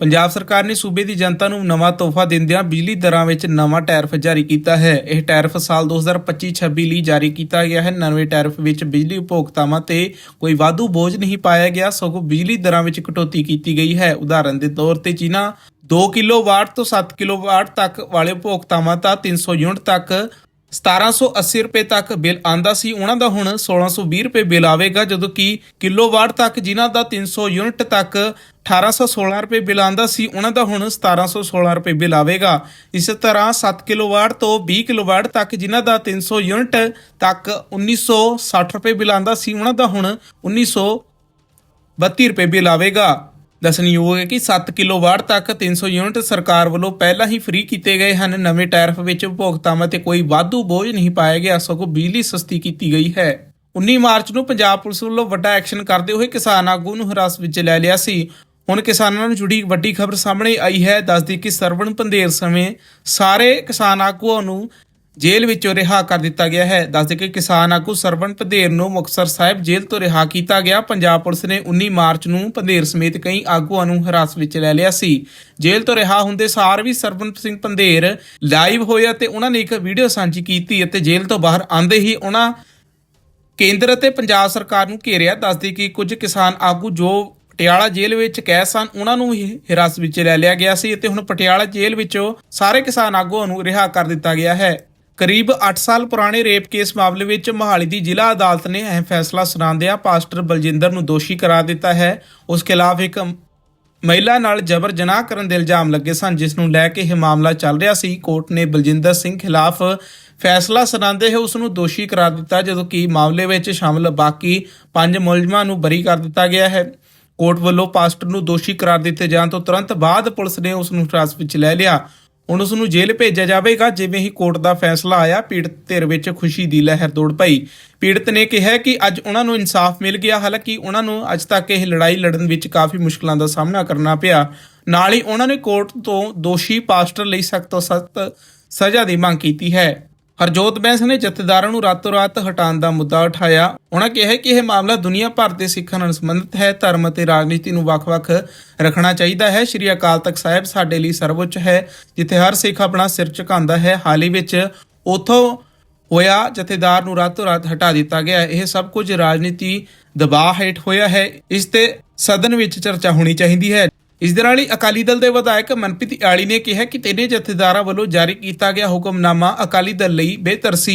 ਪੰਜਾਬ ਸਰਕਾਰ ਨੇ ਸੂਬੇ ਦੀ ਜਨਤਾ ਨੂੰ ਨਵਾਂ ਤੋਹਫਾ ਦਿੰਦਿਆਂ ਬਿਜਲੀ ਦਰਾਂ ਵਿੱਚ ਨਵਾਂ ਟੈਰਫ ਜਾਰੀ ਕੀਤਾ ਹੈ। ਇਹ ਟੈਰਫ ਸਾਲ 2025-26 ਲਈ ਜਾਰੀ ਕੀਤਾ ਗਿਆ ਹੈ। ਨਵੇਂ ਟੈਰਫ ਵਿੱਚ ਬਿਜਲੀ ਉਪਭੋਗਤਾਵਾਂ ਤੇ ਕੋਈ ਵਾਧੂ ਬੋਝ ਨਹੀਂ ਪਾਇਆ ਗਿਆ, ਸਗੋਂ ਬਿਜਲੀ ਦਰਾਂ ਵਿੱਚ ਕਟੌਤੀ ਕੀਤੀ ਗਈ ਹੈ। ਉਦਾਹਰਨ ਦੇ ਤੌਰ ਤੇ ਜਿਨ੍ਹਾਂ 2 ਕਿਲੋਵਾਟ ਤੋਂ 7 ਕਿਲੋਵਾਟ ਤੱਕ ਵਾਲੇ ਉਪਭੋਗਤਾਵਾਂ ਦਾ 300 ਯੂਨਿਟ ਤੱਕ 1780 ਰੁਪਏ ਤੱਕ ਬਿੱਲ ਆਂਦਾ ਸੀ। ਉਹਨਾਂ ਦਾ ਹੁਣ 1620 ਰੁਪਏ ਬਿੱਲ ਆਵੇਗਾ, ਜਦੋਂ ਕਿ ਕਿਲੋਵਾਟ ਤੱਕ ਜਿਨ੍ਹਾਂ ਦਾ 300 ਯੂਨਿਟ ਤੱਕ 1816 ਰੁਪਏ ਬਿੱਲ ਆਂਦਾ ਸੀ ਉਹਨਾਂ ਦਾ ਹੁਣ 1716 ਰੁਪਏ ਬਿੱਲ ਆਵੇਗਾ। ਇਸ ਤਰ੍ਹਾਂ 7 ਕਿਲੋਵਾਟ ਤੋਂ 20 ਕਿਲੋਵਾਟ ਤੱਕ ਜਿਨ੍ਹਾਂ ਦਾ 300 ਯੂਨਿਟ ਤੱਕ 1960 ਰੁਪਏ ਬਿੱਲ ਆਂਦਾ ਸੀ ਉਹਨਾਂ ਦਾ ਹੁਣ 1932 ਰੁਪਏ ਬਿੱਲ ਆਵੇਗਾ। ਦੱਸਣਯੋਗ ਹੈ ਕਿ 7 ਕਿਲੋਵਾਟ ਤੱਕ 300 ਯੂਨਿਟ ਸਰਕਾਰ ਵੱਲੋਂ ਪਹਿਲਾਂ ਹੀ ਫ੍ਰੀ ਕੀਤੇ ਗਏ ਹਨ। ਨਵੇਂ ਟੈਰਿਫ ਵਿੱਚ ਉਪਭੋਗਤਾਵਾਂ ਤੇ ਕੋਈ ਵਾਧੂ ਬੋਝ ਨਹੀਂ ਪਾਇਆ ਗਿਆ, ਸਗੋਂ ਬਿਜਲੀ ਸਸਤੀ ਕੀਤੀ ਗਈ ਹੈ। 19 ਮਾਰਚ ਨੂੰ ਪੰਜਾਬ ਪੁਲਿਸ ਵੱਲੋਂ ਵੱਡਾ ਐਕਸ਼ਨ ਕਰਦੇ ਹੋਏ ਕਿਸਾਨ ਆਗੂ ਨੂੰ ਹਿਰਾਸਤ ਵਿੱਚ ਲੈ ਲਿਆ ਸੀ। ਹੁਣ ਕਿਸਾਨਾਂ ਨੂੰ ਜੁੜੀ ਵੱਡੀ ਖਬਰ ਸਾਹਮਣੇ ਆਈ ਹੈ। ਦੱਸਦੀ ਕਿ ਸਰਵਣ ਪੰਧੇਰ ਸਮੇਂ ਸਾਰੇ ਕਿਸਾਨ ਆਗੂਆਂ ਨੂੰ ਜੇਲ੍ਹ ਵਿੱਚੋਂ ਰਿਹਾ ਕਰ ਦਿੱਤਾ ਗਿਆ ਹੈ। ਦੱਸਦੇ ਕਿ ਕਿਸਾਨ ਆਗੂ ਸਰਵਣ ਪੰਧੇਰ ਨੂੰ ਮੁਕਤਸਰ ਸਾਹਿਬ ਜੇਲ੍ਹ ਤੋਂ ਰਿਹਾ ਕੀਤਾ ਗਿਆ। ਪੰਜਾਬ ਪੁਲਿਸ ਨੇ 19 ਮਾਰਚ ਨੂੰ ਪੰਧੇਰ ਸਮੇਤ ਕਈ ਆਗੂਆਂ ਨੂੰ ਹਿਰਾਸਤ ਵਿੱਚ ਲੈ ਲਿਆ ਸੀ। ਜੇਲ੍ਹ ਤੋਂ ਰਿਹਾ ਹੁੰਦੇ ਸਾਰ ਵੀ ਸਰਵਣ ਸਿੰਘ ਪੰਧੇਰ ਲਾਈਵ ਹੋਇਆ ਤੇ ਉਹਨਾਂ ਨੇ ਇੱਕ ਵੀਡੀਓ ਸਾਂਝੀ ਕੀਤੀ ਅਤੇ ਜੇਲ੍ਹ ਤੋਂ ਬਾਹਰ ਆਂਦੇ ਹੀ ਉਹਨਾਂ ਕੇਂਦਰ ਅਤੇ ਪੰਜਾਬ ਸਰਕਾਰ ਨੂੰ ਘੇਰਿਆ। ਦੱਸਦੀ ਕਿ ਕੁਝ ਕਿਸਾਨ ਆਗੂ ਜੋ ਪਟਿਆਲਾ ਜੇਲ੍ਹ ਵਿੱਚ ਕੈਦ ਸਨ, ਉਹਨਾਂ ਨੂੰ ਹੀ ਹਿਰਾਸਤ ਵਿੱਚ ਲੈ ਲਿਆ ਗਿਆ ਸੀ ਅਤੇ ਹੁਣ ਪਟਿਆਲਾ ਜੇਲ੍ਹ ਵਿੱਚੋਂ ਸਾਰੇ ਕਿਸਾਨ ਆਗੂਆਂ ਨੂੰ ਰਿਹਾ ਕਰ ਦਿੱਤਾ ਗਿਆ ਹੈ। ਕਰੀਬ 8 ਸਾਲ ਪੁਰਾਣੇ ਰੇਪ ਕੇਸ ਮਾਮਲੇ ਵਿੱਚ ਮੋਹਾਲੀ ਦੀ ਜ਼ਿਲ੍ਹਾ ਅਦਾਲਤ ਨੇ ਅਹਿਮ ਫੈਸਲਾ ਸੁਣਾਉਂਦਿਆਂ ਪਾਸਟਰ ਬਲਜਿੰਦਰ ਨੂੰ ਦੋਸ਼ੀ ਕਰਾਰ ਦਿੱਤਾ ਹੈ। ਉਸ ਖਿਲਾਫ ਇੱਕ ਮਹਿਲਾ ਨਾਲ ਜਬਰ ਜਨਾਹ ਕਰਨ ਦੇ ਇਲਜ਼ਾਮ ਲੱਗੇ ਸਨ, ਜਿਸ ਨੂੰ ਲੈ ਕੇ ਇਹ ਮਾਮਲਾ ਚੱਲ ਰਿਹਾ ਸੀ। ਕੋਰਟ ਨੇ ਬਲਜਿੰਦਰ ਸਿੰਘ ਖਿਲਾਫ ਫੈਸਲਾ ਸੁਣਾਉਂਦੇ ਹੋਏ ਉਸ ਨੂੰ ਦੋਸ਼ੀ ਕਰਾਰ ਦਿੱਤਾ, ਜਦੋਂ ਕਿ ਮਾਮਲੇ ਵਿੱਚ ਸ਼ਾਮਲ ਬਾਕੀ ਪੰਜ ਮੁਲਜ਼ਮਾਂ ਨੂੰ ਬਰੀ ਕਰ ਦਿੱਤਾ ਗਿਆ ਹੈ। ਕੋਰਟ ਵੱਲੋਂ ਪਾਸਟਰ ਨੂੰ ਦੋਸ਼ੀ ਕਰਾਰ ਦਿੱਤੇ ਜਾਣ ਤੋਂ ਤੁਰੰਤ ਬਾਅਦ ਪੁਲਿਸ ਨੇ ਉਸ ਨੂੰ ਹਿਰਾਸਤ ਵਿੱਚ ਲੈ ਲਿਆ। ਹੁਣ ਉਸ ਨੂੰ ਜੇਲ੍ਹ ਭੇਜਿਆ ਜਾਵੇਗਾ, ਜਿਵੇਂ ਹੀ ਕੋਰਟ ਦਾ ਫੈਸਲਾ ਆਇਆ, ਪੀੜਤ ਧਿਰ ਵਿੱਚ ਖੁਸ਼ੀ ਦੀ ਲਹਿਰ ਦੌੜ ਪਈ। ਪੀੜਤ ਨੇ ਕਿਹਾ ਕਿ ਅੱਜ ਉਹਨਾਂ ਨੂੰ ਇਨਸਾਫ ਮਿਲ ਗਿਆ, ਹਾਲਾਂਕਿ ਉਹਨਾਂ ਨੂੰ ਅੱਜ ਤੱਕ ਇਹ ਲੜਾਈ ਲੜਨ ਵਿੱਚ ਕਾਫੀ ਮੁਸ਼ਕਲਾਂ ਦਾ ਸਾਹਮਣਾ ਕਰਨਾ ਪਿਆ। ਨਾਲ ਹੀ ਉਹਨਾਂ ਨੇ ਕੋਰਟ ਤੋਂ ਦੋਸ਼ੀ ਪਾਸਟਰ ਲਈ ਸਖਤ ਤੋਂ ਸਖਤ ਸਜ਼ਾ ਦੀ ਮੰਗ ਕੀਤੀ ਹੈ। ਹਰਜੋਤ ਬੈਂਸ ਨੇ ਜਥੇਦਾਰਾਂ ਨੂੰ ਰਾਤੋਂ ਰਾਤ ਹਟਾਉਣ ਦਾ ਮੁੱਦਾ ਉਠਾਇਆ। ਉਹਨਾਂ ਕਿਹਾ ਕਿ ਇਹ ਮਾਮਲਾ ਦੁਨੀਆ ਭਰ ਦੇ ਸਿੱਖਾਂ ਨਾਲ ਸੰਬੰਧਿਤ ਹੈ। ਧਰਮ ਅਤੇ ਰਾਜਨੀਤੀ ਨੂੰ ਵੱਖ-ਵੱਖ ਰੱਖਣਾ ਚਾਹੀਦਾ ਹੈ। ਸ਼੍ਰੀ ਅਕਾਲ ਤਖਤ ਸਾਹਿਬ ਸਾਡੇ ਲਈ ਸਰਵਉੱਚ ਹੈ, ਜਿੱਥੇ ਹਰ ਸਿੱਖ ਆਪਣਾ ਸਿਰ ਝੁਕਾਉਂਦਾ ਹੈ। ਹਾਲ ਹੀ ਵਿੱਚ ਉਥੋਂ ਹੋਇਆ ਜਥੇਦਾਰ ਨੂੰ ਰਾਤੋਂ ਰਾਤ ਹਟਾ ਦਿੱਤਾ ਗਿਆ। ਇਹ ਸਭ ਕੁਝ ਰਾਜਨੀਤੀ ਦਬਾਅ ਹੇਠ ਹੋਇਆ ਹੈ। ਇਸ ਤੇ ਸਦਨ ਵਿੱਚ ਚਰਚਾ ਹੋਣੀ ਚਾਹੀਦੀ ਹੈ। ਇਸ ਦੇ ਨਾਲ ਹੀ ਅਕਾਲੀ ਦਲ ਦੇ ਵਿਧਾਇਕ ਮਨਪ੍ਰੀਤ ਆਲੀ ਨੇ ਕਿਹਾ ਕਿ ਤਿੰਨੇ ਜਥੇਦਾਰਾਂ ਵੱਲੋਂ ਜਾਰੀ ਕੀਤਾ ਗਿਆ ਹੁਕਮਨਾਮਾ ਅਕਾਲੀ ਦਲ ਲਈ ਬਿਹਤਰ ਸੀ।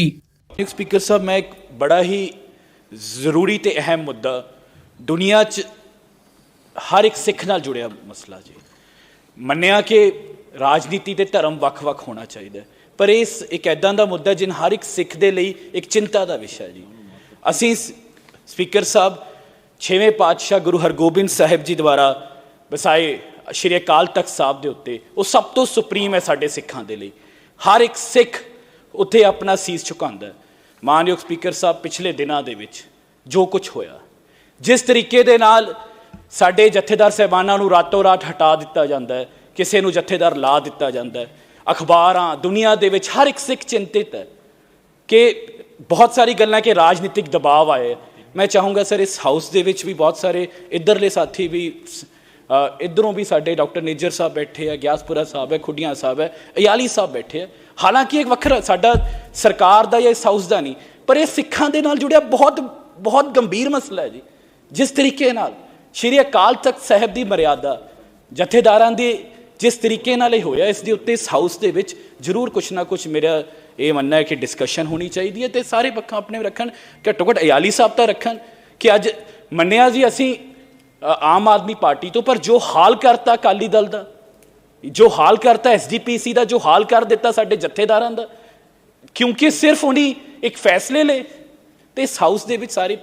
ਇੱਕ ਸਪੀਕਰ ਸਾਹਿਬ ਮੈਂ ਇੱਕ ਬੜਾ ਹੀ ਜ਼ਰੂਰੀ ਤੇ ਅਹਿਮ ਮੁੱਦਾ ਦੁਨੀਆ 'ਚ ਹਰ ਇੱਕ ਸਿੱਖ ਨਾਲ ਜੁੜਿਆ ਮਸਲਾ ਜੀ। ਮੰਨਿਆ ਕਿ ਰਾਜਨੀਤੀ ਤੇ ਧਰਮ ਵੱਖ-ਵੱਖ ਹੋਣਾ ਚਾਹੀਦਾ ਪਰ ਇਸ ਇੱਕ ਐਦਾਂ ਦਾ ਮੁੱਦਾ ਜਿਨ ਹਰ ਇੱਕ ਸਿੱਖ ਦੇ ਲਈ ਇੱਕ ਚਿੰਤਾ ਦਾ ਵਿਸ਼ਾ ਜੀ। ਅਸੀਂ ਸਪੀਕਰ ਸਾਹਿਬ, ਛੇਵੇਂ ਪਾਤਸ਼ਾਹ ਗੁਰੂ ਹਰਗੋਬਿੰਦ ਸਾਹਿਬ ਜੀ ਦੁਆਰਾ ਵਸਾਏ ਸ਼੍ਰੀ ਅਕਾਲ ਤਖਤ ਸਾਹਿਬ ਦੇ ਉੱਤੇ, ਉਹ ਸਭ ਤੋਂ ਸੁਪਰੀਮ ਹੈ ਸਾਡੇ ਸਿੱਖਾਂ ਦੇ ਲਈ। ਹਰ ਇੱਕ ਸਿੱਖ ਉੱਥੇ ਆਪਣਾ ਸੀਸ ਝੁਕਾਉਂਦਾ ਮਾਨਯੋਗ ਸਪੀਕਰ ਸਾਹਿਬ, ਪਿਛਲੇ ਦਿਨਾਂ ਦੇ ਵਿੱਚ ਜੋ ਕੁਝ ਹੋਇਆ, ਜਿਸ ਤਰੀਕੇ ਦੇ ਨਾਲ ਸਾਡੇ ਜਥੇਦਾਰ ਸਹਿਬਾਨਾਂ ਨੂੰ ਰਾਤੋਂ ਰਾਤ ਹਟਾ ਦਿੱਤਾ ਜਾਂਦਾ ਹੈ, ਕਿਸੇ ਨੂੰ ਜਥੇਦਾਰ ਲਾ ਦਿੱਤਾ ਜਾਂਦਾ ਹੈ। ਅਖਬਾਰਾਂ, ਦੁਨੀਆ ਦੇ ਵਿੱਚ ਹਰ ਇੱਕ ਸਿੱਖ ਚਿੰਤਿਤ ਹੈ ਕਿ ਬਹੁਤ ਸਾਰੀ ਗੱਲਾਂ ਕਿ ਰਾਜਨੀਤਿਕ ਦਬਾਅ ਆਏ ਮੈਂ ਚਾਹੂੰਗਾ ਸਰ, ਇਸ ਹਾਊਸ ਦੇ ਵਿੱਚ ਵੀ ਬਹੁਤ ਸਾਰੇ ਇਧਰਲੇ ਸਾਥੀ ਵੀ ਇੱਧਰੋਂ ਵੀ ਸਾਡੇ ਡਾਕਟਰ ਨੇਜਰ ਸਾਹਿਬ ਬੈਠੇ ਆ, ਗਿਆਸਪੁਰਾ ਸਾਹਿਬ ਹੈ, ਖੁੱਡੀਆਂ ਸਾਹਿਬ ਹੈ, ਅਯਾਲੀ ਸਾਹਿਬ ਬੈਠੇ ਆ। ਹਾਲਾਂਕਿ ਇੱਕ ਵੱਖਰਾ ਸਾਡਾ ਸਰਕਾਰ ਦਾ ਜਾਂ ਇਸ ਹਾਊਸ ਦਾ ਨਹੀਂ, ਪਰ ਇਹ ਸਿੱਖਾਂ ਦੇ ਨਾਲ ਜੁੜਿਆ ਬਹੁਤ ਬਹੁਤ ਗੰਭੀਰ ਮਸਲਾ ਹੈ ਜੀ। ਜਿਸ ਤਰੀਕੇ ਨਾਲ ਸ਼੍ਰੀ ਅਕਾਲ ਤਖਤ ਸਾਹਿਬ ਦੀ ਮਰਿਆਦਾ ਜਥੇਦਾਰਾਂ ਦੇ ਜਿਸ ਤਰੀਕੇ ਨਾਲ ਇਹ ਹੋਇਆ, ਇਸ ਦੇ ਉੱਤੇ ਇਸ ਹਾਊਸ ਦੇ ਵਿੱਚ ਜ਼ਰੂਰ ਕੁਛ ਨਾ ਕੁਛ ਮੇਰਾ ਇਹ ਮੰਨਣਾ ਹੈ ਕਿ ਡਿਸਕਸ਼ਨ ਹੋਣੀ ਚਾਹੀਦੀ ਹੈ ਤੇ ਸਾਰੇ ਪੱਖਾਂ ਆਪਣੇ ਰੱਖਣ, ਘੱਟੋ ਘੱਟ ਅਯਾਲੀ ਸਾਹਿਬ ਤਾਂ ਰੱਖਣ ਕਿ ਅੱਜ ਮੰਨਿਆ ਜੀ ਅਸੀਂ ਆਮ ਆਦਮੀ ਪਾਰਟੀ ਤੋਂ ਪਰ ਜੋ ਹਾਲ ਕਰਤਾ ਅਕਾਲੀ ਦਲ ਦਾ ਜੋ ਹਾਲ ਕਰਤਾ ਐਸਜੀਪੀਸੀ ਦਾ ਜੋ ਹਾਲ ਕਰ ਦਿੱਤਾ ਸਾਡੇ ਜਥੇਦਾਰਾਂ ਦਾ ਕਿਉਂਕਿ ਸਿਰਫ ਉਹਨੀ ਇੱਕ ਫੈਸਲੇ ਲਏ ਤੇ ਇਸ ਹਾਊਸ ਦੇ ਵਿੱਚ ਸਾਰੀ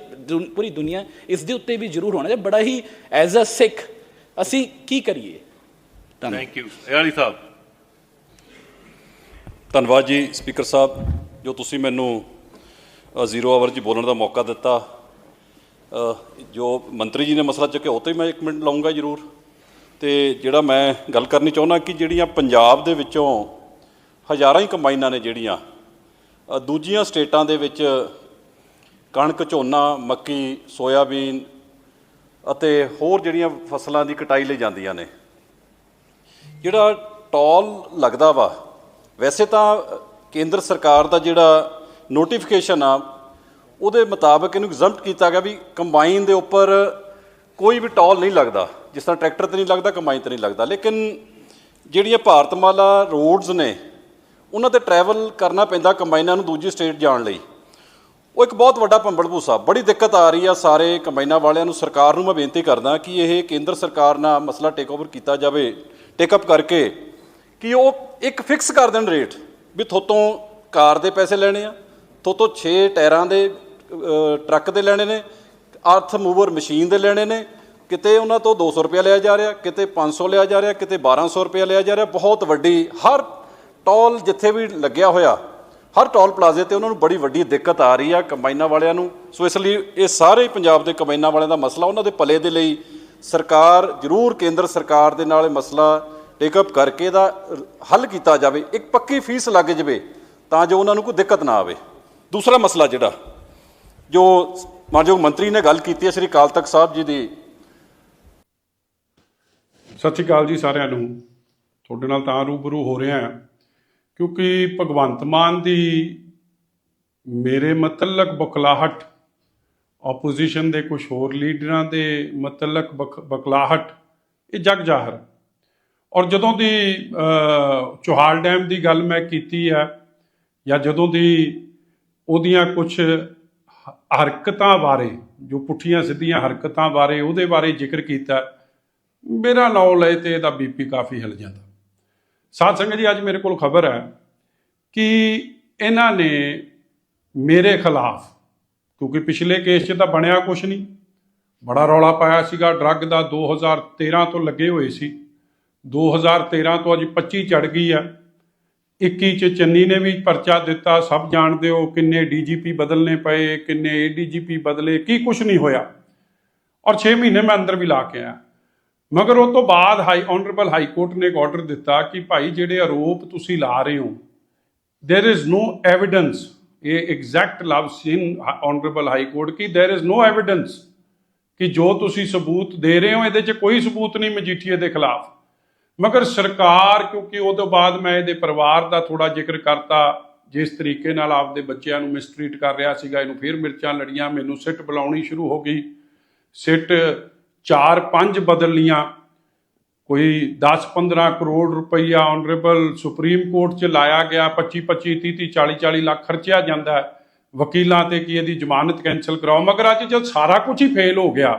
ਪੂਰੀ ਦੁਨੀਆ ਇਸ ਦੇ ਉੱਤੇ ਵੀ ਜ਼ਰੂਰ ਹੋਣਾ ਚਾਹੀਦਾ ਬੜਾ ਹੀ ਐਜ਼ ਅ ਸਿੱਖ ਅਸੀਂ ਕੀ ਕਰੀਏ? Thank you Ali Sahib. ਧੰਨਵਾਦ ਜੀ ਸਪੀਕਰ ਸਾਹਿਬ ਜੋ ਤੁਸੀਂ ਮੈਨੂੰ ਜ਼ੀਰੋ ਆਵਰ 'ਚ ਬੋਲਣ ਦਾ ਮੌਕਾ ਦਿੱਤਾ ਜੋ ਮੰਤਰੀ ਜੀ ਨੇ ਮਸਲਾ ਚੁੱਕਿਆ, ਉਹ ਤੇ ਮੈਂ ਇੱਕ ਮਿੰਟ ਲਾਉਂਗਾ ਜ਼ਰੂਰ। ਤੇ ਜਿਹੜਾ ਮੈਂ ਗੱਲ ਕਰਨੀ ਚਾਹੁੰਦਾ ਕਿ ਜਿਹੜੀਆਂ ਪੰਜਾਬ ਦੇ ਵਿੱਚੋਂ ਹਜ਼ਾਰਾਂ ਹੀ ਕੰਬਾਈਨਾਂ ਨੇ ਜਿਹੜੀਆਂ ਦੂਜੀਆਂ ਸਟੇਟਾਂ ਦੇ ਵਿੱਚ ਕਣਕ, ਝੋਨਾ, ਮੱਕੀ, ਸੋਇਆਬੀਨ ਅਤੇ ਹੋਰ ਜਿਹੜੀਆਂ ਫਸਲਾਂ ਦੀ ਕਟਾਈ ਲਈ ਜਾਂਦੀਆਂ ਨੇ। ਜਿਹੜਾ ਟੋਲ ਲੱਗਦਾ ਵਾ, ਵੈਸੇ ਤਾਂ ਕੇਂਦਰ ਸਰਕਾਰ ਦਾ ਜਿਹੜਾ ਨੋਟੀਫਿਕੇਸ਼ਨ ਆ ਉਹਦੇ ਮੁਤਾਬਕ ਇਹਨੂੰ ਐਗਜ਼ੈਂਪਟ ਕੀਤਾ ਗਿਆ ਵੀ ਕੰਬਾਈਨ ਦੇ ਉੱਪਰ ਕੋਈ ਵੀ ਟੋਲ ਨਹੀਂ ਲੱਗਦਾ। ਜਿਸ ਤਰ੍ਹਾਂ ਟਰੈਕਟਰ ਤੇ ਨਹੀਂ ਲੱਗਦਾ ਕੰਬਾਈਨ ਤੇ ਨਹੀਂ ਲੱਗਦਾ। ਲੇਕਿਨ ਜਿਹੜੀਆਂ ਭਾਰਤਮਾਲਾ ਰੋਡਸ ਨੇ, ਉਹਨਾਂ ਤੇ ਟਰੈਵਲ ਕਰਨਾ ਪੈਂਦਾ ਕੰਬਾਈਨਾਂ ਨੂੰ ਦੂਜੀ ਸਟੇਟ ਜਾਣ ਲਈ। ਉਹ ਇੱਕ ਬਹੁਤ ਵੱਡਾ ਭੰਬਲ ਭੂਸਾ ਬੜੀ ਦਿੱਕਤ ਆ ਰਹੀ ਆ ਸਾਰੇ ਕੰਬਾਈਨਾਂ ਵਾਲਿਆਂ ਨੂੰ। ਸਰਕਾਰ ਨੂੰ ਮੈਂ ਬੇਨਤੀ ਕਰਦਾ ਕਿ ਇਹ ਕੇਂਦਰ ਸਰਕਾਰ ਨਾਲ ਮਸਲਾ ਟੇਕ ਓਵਰ ਕੀਤਾ ਜਾਵੇ ਟੇਕ ਅਪ ਕਰਕੇ ਕਿ ਉਹ ਇੱਕ ਫਿਕਸ ਕਰ ਦੇਣ ਰੇਟ ਵੀ ਥੋਤੋਂ ਕਾਰ ਦੇ ਪੈਸੇ ਲੈਣੇ ਆ, ਥੋਤੋਂ 6 ਟਾਇਰਾਂ ਦੇ ਟਰੱਕ ਦੇ ਲੈਣੇ ਨੇ, ਅਰਥ ਮੂਵਰ ਮਸ਼ੀਨ ਦੇ ਲੈਣੇ ਨੇ, ਕਿਤੇ ਉਹਨਾਂ ਤੋਂ 200 ਰੁਪਇਆ ਲਿਆ ਜਾ ਰਿਹਾ, ਕਿਤੇ 500 ਲਿਆ ਜਾ ਰਿਹਾ, ਕਿਤੇ 1200 ਰੁਪਇਆ ਲਿਆ ਜਾ ਰਿਹਾ, ਬਹੁਤ ਵੱਡੀ, ਹਰ ਟੋਲ ਜਿੱਥੇ ਵੀ ਲੱਗਿਆ ਹੋਇਆ, ਹਰ ਟੋਲ ਪਲਾਜ਼ੇ ਤੇ ਉਹਨਾਂ ਨੂੰ ਬੜੀ ਵੱਡੀ ਦਿੱਕਤ ਆ ਰਹੀ ਆ ਕੰਬਾਈਨਾਂ ਵਾਲਿਆਂ ਨੂੰ, ਸੋ ਇਸ ਲਈ ਇਹ ਸਾਰੇ ਪੰਜਾਬ ਦੇ ਕੰਬਾਈਨਾਂ ਵਾਲਿਆਂ ਦਾ ਮਸਲਾ ਉਹਨਾਂ ਦੇ ਭਲੇ ਦੇ ਲਈ ਸਰਕਾਰ, ਜ਼ਰੂਰ ਕੇਂਦਰ ਸਰਕਾਰ ਦੇ ਨਾਲ ਇਹ ਮਸਲਾ ਟੇਕ ਅਪ ਕਰਕੇ ਇਹਦਾ ਹੱਲ ਕੀਤਾ ਜਾਵੇ, ਇੱਕ ਪੱਕੀ ਫੀਸ ਲੱਗ ਜਾਵੇ, ਤਾਂ ਜੋ ਉਹਨਾਂ ਨੂੰ ਕੋਈ ਦਿੱਕਤ ਨਾ ਆਵੇ। ਦੂਸਰਾ ਮਸਲਾ ਜਿਹੜਾ ਜੋ ਮਾਨਯੋਗ ਮੰਤਰੀ ਨੇ ਗੱਲ ਕੀਤੀ ਹੈ ਸ਼੍ਰੀ ਅਕਾਲ ਤਖਤ ਸਾਹਿਬ ਜੀ ਦੀ। ਸਤਿ ਸ਼੍ਰੀ ਅਕਾਲ ਜੀ ਸਾਰਿਆਂ ਨੂੰ। ਤੁਹਾਡੇ ਨਾਲ ਤਾਂ ਰੂਬਰੂ ਹੋ ਰਿਹਾ ਹਾਂ ਕਿਉਂਕਿ ਭਗਵੰਤ ਮਾਨ ਦੀ ਮੇਰੇ ਮਤਲਕ ਬਕਲਾਹਟ ਆਪੋਜੀਸ਼ਨ ਦੇ ਕੁਝ ਹੋਰ ਲੀਡਰਾਂ ਦੇ ਮਤਲਕ ਬਕ- ਬਕਲਾਹਟ ਇਹ ਜਗ ਜਾਹਰ ਔਰ ਜਦੋਂ ਦੀ ਅ, ਚੋਹਾਲ ਡੈਮ ਦੀ ਗੱਲ ਮੈਂ ਕੀਤੀ ਹੈ ਜਾਂ ਜਦੋਂ ਦੀ ਉਹਦੀਆਂ ਕੁਝ ਹਰਕਤਾਂ ਬਾਰੇ, ਜੋ ਪੁੱਠੀਆਂ ਸਿੱਧੀਆਂ ਹਰਕਤਾਂ ਬਾਰੇ ਉਹਦੇ ਬਾਰੇ ਜ਼ਿਕਰ ਕੀਤਾ, ਮੇਰਾ ਨਾਂ ਲਏ ਤੇ ਇਹਦਾ ਬੀਪੀ ਕਾਫੀ ਹਿਲ ਜਾਂਦਾ। ਸਾਧ ਸੰਗਤ ਜੀ, ਅੱਜ ਮੇਰੇ ਕੋਲ ਖਬਰ ਹੈ ਕਿ ਇਹਨਾਂ ਨੇ ਮੇਰੇ ਖਿਲਾਫ, ਕਿਉਂਕਿ ਪਿਛਲੇ ਕੇਸ 'ਚ ਤਾਂ ਬਣਿਆ ਕੁਝ ਨਹੀਂ, ਬੜਾ ਰੌਲਾ ਪਾਇਆ ਸੀਗਾ, ਡਰੱਗ ਦਾ 2013 ਤੋਂ ਲੱਗੇ ਹੋਏ ਸੀ 2013 ਤੋਂ ਅੱਜ 25 ਚੜ ਗਈ ਆ। 21 ਚ ਚੰਨੀ ਨੇ ਵੀ ਪਰਚਾ ਦਿੱਤਾ, ਸਭ ਜਾਣਦੇ ਹੋ ਕਿੰਨੇ ਡੀਜੀਪੀ ਬਦਲਨੇ ਪਏ, ਕਿੰਨੇ ਏਡੀਜੀਪੀ ਬਦਲੇ, ਕੀ ਕੁਝ ਨਹੀਂ ਹੋਇਆ। ਔਰ 6 ਮਹੀਨੇ ਮੈਂ ਅੰਦਰ ਵੀ ਲਾ ਕੇ ਆਇਆ। ਮਗਰ ਉਹ ਤੋਂ ਬਾਅਦ ਹਾਈ ਆਨਰੇਬਲ ਹਾਈ ਕੋਰਟ ਨੇ ਇੱਕ ਆਰਡਰ ਦਿੱਤਾ ਕਿ ਭਾਈ ਜਿਹੜੇ ਆਰੋਪ ਤੁਸੀਂ ਲਾ ਰਹੇ ਹੋ, there is no evidence, ਇਹ exact love in honourable high court ਕਿ, there is no evidence ਕਿ ਜੋ ਤੁਸੀਂ ਸਬੂਤ ਦੇ ਰਹੇ ਹੋ, ਇਹਦੇ 'ਚ ਕੋਈ ਸਬੂਤ ਨਹੀਂ ਮਜੀਠੀਏ ਦੇ ਖਿਲਾਫ। ਮਗਰ ਸਰਕਾਰ, ਕਿਉਂਕਿ ਉਹ ਤੋਂ ਬਾਅਦ ਮੈਂ ਇਹਦੇ ਪਰਿਵਾਰ ਦਾ ਥੋੜਾ ਜ਼ਿਕਰ ਕਰਤਾ, ਜਿਸ ਤਰੀਕੇ ਨਾਲ ਆਪਦੇ ਬੱਚਿਆਂ ਨੂੰ ਮਿਸਟਰੀਟ ਕਰ ਰਿਹਾ ਸੀਗਾ, ਇਹਨੂੰ ਫਿਰ ਮਿਰਚਾਂ ਲੜੀਆਂ, ਮੈਨੂੰ ਸਿੱਟ ਬੁਲਾਉਣੀ ਸ਼ੁਰੂ ਹੋ ਗਈ। ਸਿੱਟ 4-5 ਬਦਲ ਲੀਆਂ ਕੋਈ 10-15 ਕਰੋੜ ਰੁਪਈਆ ਆਨਰੇਬਲ ਸੁਪਰੀਮ ਕੋਰਟ 'ਚ ਲਾਇਆ ਗਿਆ 25-25 30-30 40-40 ਲੱਖ ਖਰਚਿਆ ਜਾਂਦਾ ਵਕੀਲਾਂ ਤੇ ਕੀ ਇਹਦੀ ਜ਼ਮਾਨਤ ਕੈਨਸਲ ਕਰਾਓ, ਮਗਰ ਅੱਜ ਜਦ ਸਾਰਾ ਕੁਝ ਹੀ ਫੇਲ ਹੋ ਗਿਆ,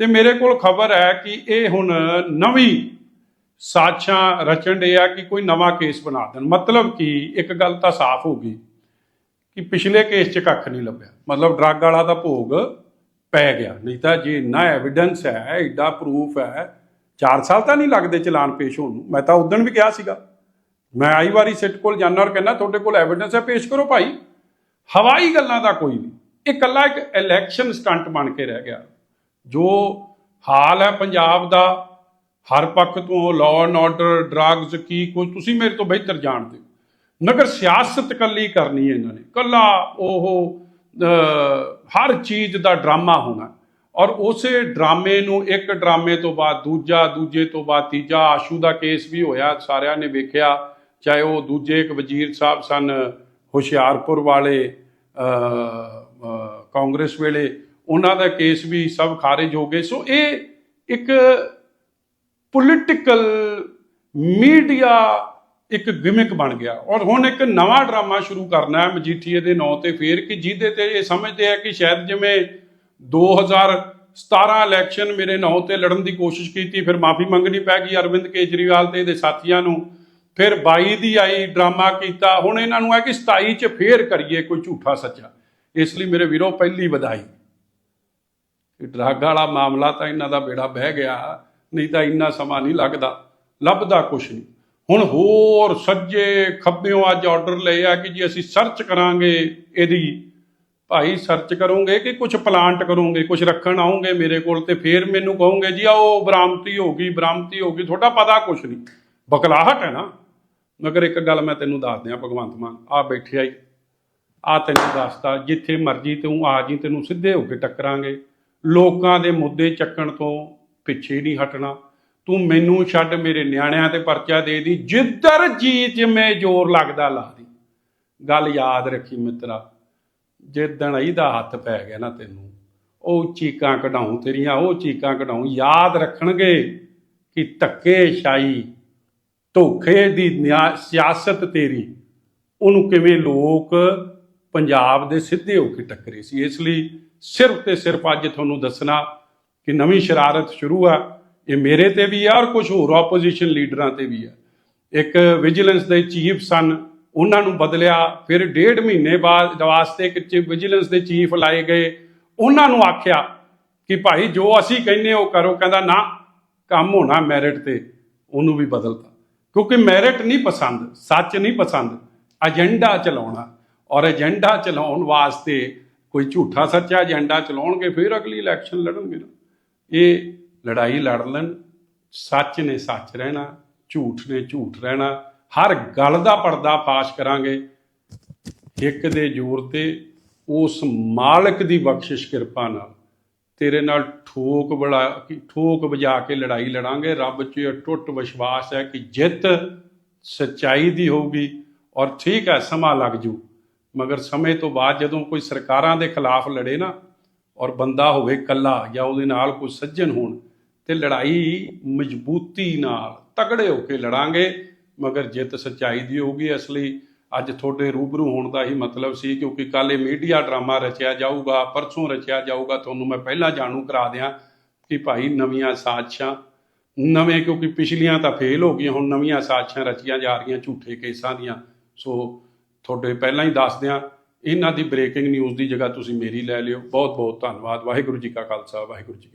ਤੇ ਮੇਰੇ ਕੋਲ ਖਬਰ ਹੈ ਕਿ ਇਹ ਹੁਣ ਨਵੀਂ ਸਾਛਾਂ ਰਚਣ ਡਿਆ ਕਿ ਕੋਈ ਨਵਾਂ ਕੇਸ ਬਣਾ ਦੇਣ। ਮਤਲਬ ਕਿ ਇੱਕ ਗੱਲ ਤਾਂ ਸਾਫ਼ ਹੋ ਗਈ ਕਿ ਪਿਛਲੇ ਕੇਸ 'ਚ ਕੱਖ ਨਹੀਂ ਲੱਭਿਆ। ਮਤਲਬ ਡਰੱਗ ਵਾਲਾ ਦਾ ਭੋਗ ਪੈ ਗਿਆ। ਨਹੀਂ ਤਾਂ ਜੇ ਇੰਨਾ ਐਵੀਡੈਂਸ ਹੈ ਐਡਾ ਪ੍ਰੂਫ ਹੈ 4 ਸਾਲ ਤਾਂ ਨਹੀਂ ਲੱਗਦੇ ਚਲਾਨ ਪੇਸ਼ ਹੋਣ ਨੂੰ। ਮੈਂ ਤਾਂ ਉਦੋਂ ਵੀ ਕਿਹਾ ਸੀਗਾ। ਮੈਂ ਆਈ ਵਾਰੀ ਸਿੱਟ ਕੋਲ ਜਾਣਾ ਔਰ ਕਹਿੰਦਾ, ਤੁਹਾਡੇ ਕੋਲ ਐਵੀਡੈਂਸ ਹੈ, ਪੇਸ਼ ਕਰੋ ਭਾਈ। ਹਵਾਈ ਗੱਲਾਂ ਦਾ ਕੋਈ ਨਹੀਂ। ਇਹ ਇਕੱਲਾ ਇੱਕ ਇਲੈਕਸ਼ਨ ਸਟੰਟ ਬਣ ਕੇ ਰਹਿ ਗਿਆ। ਜੋ ਹਾਲ ਹੈ ਪੰਜਾਬ ਦਾ ਹਰ ਪੱਖ ਤੋਂ ਲਾਅ ਐਂਡ ਆਰਡਰ ਡਰੱਗਸ ਕੀ ਕੁਝ ਤੁਸੀਂ ਮੇਰੇ ਤੋਂ ਬਿਹਤਰ ਜਾਣਦੇ ਹੋ। ਮਗਰ ਸਿਆਸਤ ਕੱਲੀ ਕਰਨੀ ਹੈ ਇਹਨਾਂ ਨੇ। ਕੱਲਾ ਉਹ ਹਰ ਚੀਜ਼ ਦਾ ਡਰਾਮਾ ਹੋਣਾ। ਔਰ ਉਸੇ ਡਰਾਮੇ ਨੂੰ ਇੱਕ ਡਰਾਮੇ ਤੋਂ ਬਾਅਦ ਦੂਜਾ, ਦੂਜੇ ਤੋਂ ਬਾਅਦ ਤੀਜਾ, ਆਸ਼ੂ ਦਾ ਕੇਸ ਵੀ ਹੋਇਆ, ਸਾਰਿਆਂ ਨੇ ਵੇਖਿਆ। ਚਾਹੇ ਉਹ ਦੂਜੇ ਇੱਕ ਵਜ਼ੀਰ ਸਾਹਿਬ ਸਨ, ਹੁਸ਼ਿਆਰਪੁਰ ਵਾਲੇ ਕਾਂਗਰਸ ਵੇਲੇ, ਉਹਨਾਂ ਦਾ ਕੇਸ ਵੀ ਸਭ ਖਾਰਿਜ ਹੋ ਗਏ। ਸੋ ਇਹ ਇੱਕ ਪੋਲੀਟੀਕਲ ਮੀਡੀਆ ਇੱਕ ਗਿਮਿਕ ਬਣ ਗਿਆ। ਔਰ ਹੁਣ ਇੱਕ ਨਵਾਂ ਡਰਾਮਾ ਸ਼ੁਰੂ ਕਰਨਾ ਹੈ ਮਜੀਠੀਏ ਦੇ ਨਾਂ ਤੇ ਫੇਰ, ਕਿ ਜਿਹਦੇ ਤੇ ਇਹ ਸਮਝਦੇ ਆ ਕਿ ਸ਼ਾਇਦ ਜਿਵੇਂ 2017 ਇਲੈਕਸ਼ਨ ਮੇਰੇ ਨਾਂ ਤੇ ਲੜਨ ਦੀ ਕੋਸ਼ਿਸ਼ ਕੀਤੀ, ਫਿਰ ਮਾਫੀ ਮੰਗਣੀ ਪੈ ਗਈ ਅਰਵਿੰਦ ਕੇਜਰੀਵਾਲ ਤੇ ਇਹਦੇ ਸਾਥੀਆਂ ਨੂੰ। ਫਿਰ 22 ਦੀ ਆਈ ਡਰਾਮਾ ਕੀਤਾ, ਹੁਣ ਇਹਨਾਂ ਨੂੰ ਹੈ ਕਿ 27 ਚ ਫੇਰ ਕਰੀਏ ਕੋਈ ਝੂਠਾ ਸੱਚਾ। ਇਸ ਲਈ ਮੇਰੇ ਵੀਰੋ, ਪਹਿਲੀ ਵਧਾਈ। ਕਿ ਡਰੱਗ ਵਾਲਾ ਮਾਮਲਾ ਤਾਂ ਇਹਨਾਂ ਦਾ ਬੇੜਾ ਬਹਿ ਗਿਆ। ਨਹੀਂ ਤਾਂ ਇੰਨਾ ਸਮਾਂ ਨਹੀਂ ਲੱਗਦਾ, ਲੱਭਦਾ ਕੁਛ ਨਹੀਂ। ਹੁਣ ਹੋਰ ਸੱਜੇ ਖੱਬਿਓਂ ਅੱਜ ਆਰਡਰ ਲਏ ਆ ਕਿ ਜੀ ਅਸੀਂ ਸਰਚ ਕਰਾਂਗੇ ਇਹਦੀ। ਭਾਈ ਸਰਚ ਕਰੋਗੇ ਕਿ ਕੁਝ ਪਲਾਂਟ ਕਰੋਗੇ ਕੁਝ ਰੱਖਣ ਆਉਂਗੇ ਮੇਰੇ ਕੋਲ ਤੇ ਫੇਰ ਮੈਨੂੰ ਕਹੋਗੇ, ਜੀ ਆ ਉਹ ਬਰਾਮਤੀ ਹੋ ਗਈ, ਬਰਾਮਤੀ ਹੋ ਗਈ, ਤੁਹਾਡਾ ਪਤਾ ਕੁਛ ਨਹੀਂ। ਬਕਲਾਹਟ ਹੈ ਨਾ। ਮਗਰ ਇੱਕ ਗੱਲ ਮੈਂ ਤੈਨੂੰ ਦੱਸ ਦਿਆਂ ਭਗਵੰਤ ਮਾਨ ਆ ਬੈਠਿਆ ਹੀ ਆ ਤੈਨੂੰ ਦੱਸਦਾ ਜਿੱਥੇ ਮਰਜ਼ੀ ਤੂੰ ਆ ਜੀ, ਤੈਨੂੰ ਸਿੱਧੇ ਹੋ ਕੇ ਟੱਕਰਾਂਗੇ। ਲੋਕਾਂ ਦੇ ਮੁੱਦੇ ਚੱਕਣ ਤੋਂ ਪਿੱਛੇ ਨਹੀਂ ਹਟਣਾ। ਤੂੰ ਮੈਨੂੰ ਛੱਡ, ਮੇਰੇ ਨਿਆਣਿਆਂ ਤੇ ਪਰਚਾ ਦੇ ਦੀ। ਜਿੱਧਰ ਜੀ ਜਿਵੇਂ ਜ਼ੋਰ ਲੱਗਦਾ, ਲਾ ਦੀ। ਗੱਲ ਯਾਦ ਰੱਖੀ ਮਿੱਤਰਾ, ਜਿੱਦਣ ਇਹਦਾ ਹੱਥ ਪੈ ਗਿਆ ਨਾ ਤੈਨੂੰ, ਉਹ ਚੀਕਾਂ ਕਢਾਉਂ ਤੇਰੀਆਂ, ਉਹ ਚੀਕਾਂ ਕਢਾਉਂ। ਯਾਦ ਰੱਖਣਗੇ ਕਿ ਧੱਕੇ ਸ਼ਾਹੀ ਧੋਖੇ ਦੀ ਨਿਆ- ਸਿਆਸਤ ਤੇਰੀ। ਉਹਨੂੰ ਕਿਵੇਂ ਲੋਕ ਪੰਜਾਬ ਦੇ ਸਿੱਧੇ ਹੋ ਕੇ ਟੱਕਰੇ ਸੀ। ਇਸ ਲਈ ਸਿਰਫ ਤੇ ਸਿਰਫ ਅੱਜ ਤੁਹਾਨੂੰ ਦੱਸਣਾ ਕਿ ਨਵੀਂ ਸ਼ਰਾਰਤ ਸ਼ੁਰੂ ਆ, ਇਹ ਮੇਰੇ ਤੇ ਵੀ ਆ ਔਰ ਕੁਝ ਹੋਰ ਆਪੋਜੀਸ਼ਨ ਲੀਡਰਾਂ ਤੇ ਵੀ ਆ। ਇੱਕ ਵਿਜੀਲੈਂਸ ਦੇ ਚੀਫ ਸਨ, ਉਹਨਾਂ ਨੂੰ ਬਦਲਿਆ, ਫਿਰ ਡੇਢ ਮਹੀਨੇ ਬਾਅਦ ਵਾਸਤੇ ਇੱਕ ਵਿਜੀਲੈਂਸ ਦੇ ਚੀਫ ਲਾਏ ਗਏ। ਉਹਨਾਂ ਨੂੰ ਆਖਿਆ ਕਿ ਭਾਈ ਜੋ ਅਸੀਂ ਕਹਿੰਨੇ ਉਹ ਕਰੋ, ਕਹਿੰਦਾ ਨਾ, ਕੰਮ ਹੋਣਾ ਮੈਰਿਟ ਤੇ, ਉਹਨੂੰ ਵੀ ਬਦਲਤਾ। ਕਿਉਂਕਿ ਮੈਰਿਟ ਨਹੀਂ ਪਸੰਦ, ਸੱਚ ਨਹੀਂ ਪਸੰਦ ਏਜੰਡਾ ਚਲਾਉਣਾ। ਔਰ ਏਜੰਡਾ ਚਲਾਉਣ ਵਾਸਤੇ ਕੋਈ ਝੂਠਾ ਸੱਚਾ ਏਜੰਡਾ ਚਲਾਉਣਗੇ, ਫਿਰ ਅਗਲੀ ਇਲੈਕਸ਼ਨ ਲੜਨਗੇ ਨਾ। ਇਹ ਲੜਾਈ ਲੜ ਲੈਣ, ਸੱਚ ਨੇ ਸੱਚ ਰਹਿਣਾ, ਝੂਠ ਨੇ ਝੂਠ ਰਹਿਣਾ, ਹਰ ਗੱਲ ਦਾ ਪਰਦਾ ਫਾਸ਼ ਕਰਾਂਗੇ। ਇੱਕ ਦੇ ਜ਼ੋਰ ਤੇ ਉਸ ਮਾਲਕ ਦੀ ਬਖਸ਼ਿਸ਼ ਕਿਰਪਾ ਨਾਲ। ਤੇਰੇ ਨਾਲ ਠੋਕ ਬੜਾ ਠੋਕ ਵਜਾ ਕੇ ਲੜਾਈ ਲੜਾਂਗੇ। ਰੱਬ 'ਚ ਇਹ ਟੁੱਟ ਵਿਸ਼ਵਾਸ ਹੈ ਕਿ ਜਿੱਤ ਸੱਚਾਈ ਦੀ ਹੋਊਗੀ ਔਰ ਠੀਕ ਹੈ, ਸਮਾਂ ਲੱਗ ਜੂ। ਮਗਰ ਸਮੇਂ ਤੋਂ ਬਾਅਦ ਜਦੋਂ ਕੋਈ ਸਰਕਾਰਾਂ ਦੇ ਖਿਲਾਫ ਲੜੇ ਨਾ ਔਰ ਬੰਦਾ ਹੋਵੇ ਕੱਲਾ ਜਾਂ ਉਹਦੇ ਨਾਲ ਕੋਈ ਸੱਜਣ ਹੋਣ ਤੇ ਲੜਾਈ ਮਜ਼ਬੂਤੀ ਨਾਲ ਤਗੜੇ ਹੋ ਕੇ ਲੜਾਂਗੇ, ਮਗਰ ਜਿੱਤ ਸੱਚਾਈ ਦੀ ਹੋਊਗੀ ਇਸ ਲਈ। ਅੱਜ ਤੁਹਾਡੇ ਰੂਬਰੂ ਹੋਣ ਦਾ ਹੀ ਮਤਲਬ ਸੀ, ਕਿਉਂਕਿ ਕੱਲ ਇਹ ਮੀਡੀਆ ਡਰਾਮਾ ਰਚਿਆ ਜਾਊਗਾ, ਪਰਸੋਂ ਰਚਿਆ ਜਾਊਗਾ, ਤੁਹਾਨੂੰ ਮੈਂ ਪਹਿਲਾਂ ਜਾਣੂ ਕਰਾ ਦਿਆਂ ਕਿ ਭਾਈ ਨਵੀਆਂ ਸਾਜ਼ਿਸ਼ਾਂ, ਨਵੇਂ ਕਿਉਂਕਿ ਪਿਛਲੀਆਂ ਤਾਂ ਫੇਲ ਹੋ ਗਈਆਂ, ਹੁਣ ਨਵੀਆਂ ਸਾਜ਼ਿਸ਼ਾਂ ਰਚੀਆਂ ਜਾ ਰਹੀਆਂ ਝੂਠੇ ਕੇਸਾਂ ਦੀਆਂ। ਸੋ ਤੁਹਾਡੇ ਪਹਿਲਾਂ ਹੀ ਦੱਸ ਦਿਆਂ ਇਹਨਾਂ ਦੀ ਬ੍ਰੇਕਿੰਗ ਨਿਊਜ਼ ਦੀ ਜਗ੍ਹਾ ਤੁਸੀਂ ਮੇਰੀ ਲੈ ਲਿਓ। ਬਹੁਤ ਬਹੁਤ ਧੰਨਵਾਦ। ਵਾਹਿਗੁਰੂ ਜੀ ਕਾ ਖਾਲਸਾ, ਵਾਹਿਗੁਰੂ ਜੀ